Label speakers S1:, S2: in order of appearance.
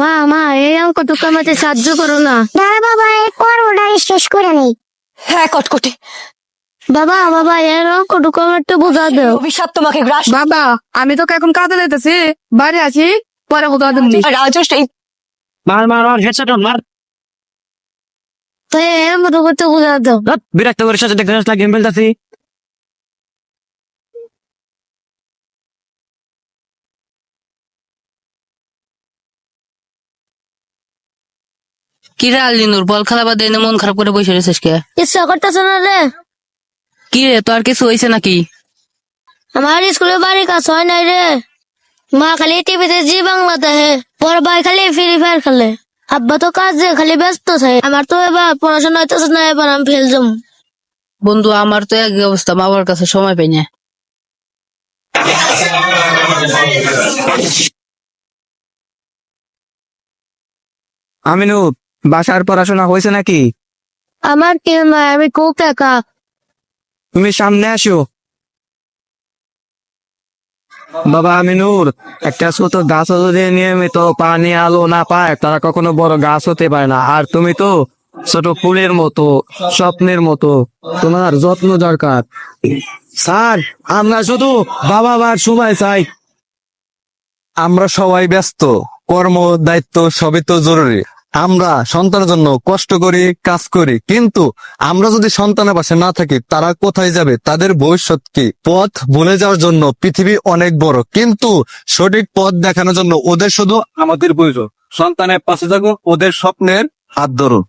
S1: মা মা এই অঙ্কটুকু আমাকে সাহায্য করো না।
S2: না বাবা এই শেষ করে নেই।
S3: হ্যাঁ কটকটি।
S1: বাবা বাবা এর অঙ্কটুকু আমার একটু বোঝা দাও।
S3: অভিশাপ তোমাকে গ্রাস
S4: বাবা আমি তোকে এখন কাজে যেতেছি বাড়ি আছি পরে দিবনি
S3: রাজস্ব এই
S5: মার মার মার হেডশট মার।
S1: তো এর মতো করতে বোঝা দাও।
S5: বিরক্ত করে সাথে দেখে আসলা গেম
S6: কি রে আলিনুর বল খেলা বাদ দিয়ে মন খারাপ করে বসে রয়েছিস কে?
S1: ইচ্ছা করতেছে না রে।
S6: কি রে তোর কিছু হয়েছে নাকি?
S1: আমার স্কুলে বাড়ি কাজ হয় নাই রে। মা খালি টিভিতে জি বাংলা দেখে বড় ভাই খালি ফ্রি ফায়ার খেলে। আব্বা তো কাজে খালি ব্যস্ত থাকে। আমার তো এবার পড়াশোনা হইতেছে না এবার আমি ফেল যাম
S6: বন্ধু আমার তো এক অবস্থা মা বাবার কাছে সময় পাই না।
S5: আমিনু বাসার পড়াশোনা হয়েছে নাকি?
S1: আমার কেউ নয় আমি খুব একা।
S5: তুমি সামনে আসো। বাবা আমিনুর একটা ছোট গাছ যদি নিয়মিত পানি আলো না পায় তারা কখনো বড় গাছ হতে পারে না। আর তুমি তো ছোট ফুলের মতো স্বপ্নের মতো। তোমার যত্ন দরকার। স্যার আমরা শুধু বাবা মার সময় চাই। আমরা সবাই ব্যস্ত। কর্ম দায়িত্ব সবই তো জরুরি। আমরা সন্তানের জন্য কষ্ট করি, কাজ করি, কিন্তু আমরা যদি সন্তানের পাশে না থাকি, তারা কোথায় যাবে? তাদের ভবিষ্যৎ কি? পথ ভুলে যাওয়ার জন্য পৃথিবী অনেক বড়, কিন্তু সঠিক পথ দেখানোর জন্য ওদের শুধু আমাদের প্রয়োজন। সন্তানের পাশে থাকো ওদের স্বপ্নের হাত ধরো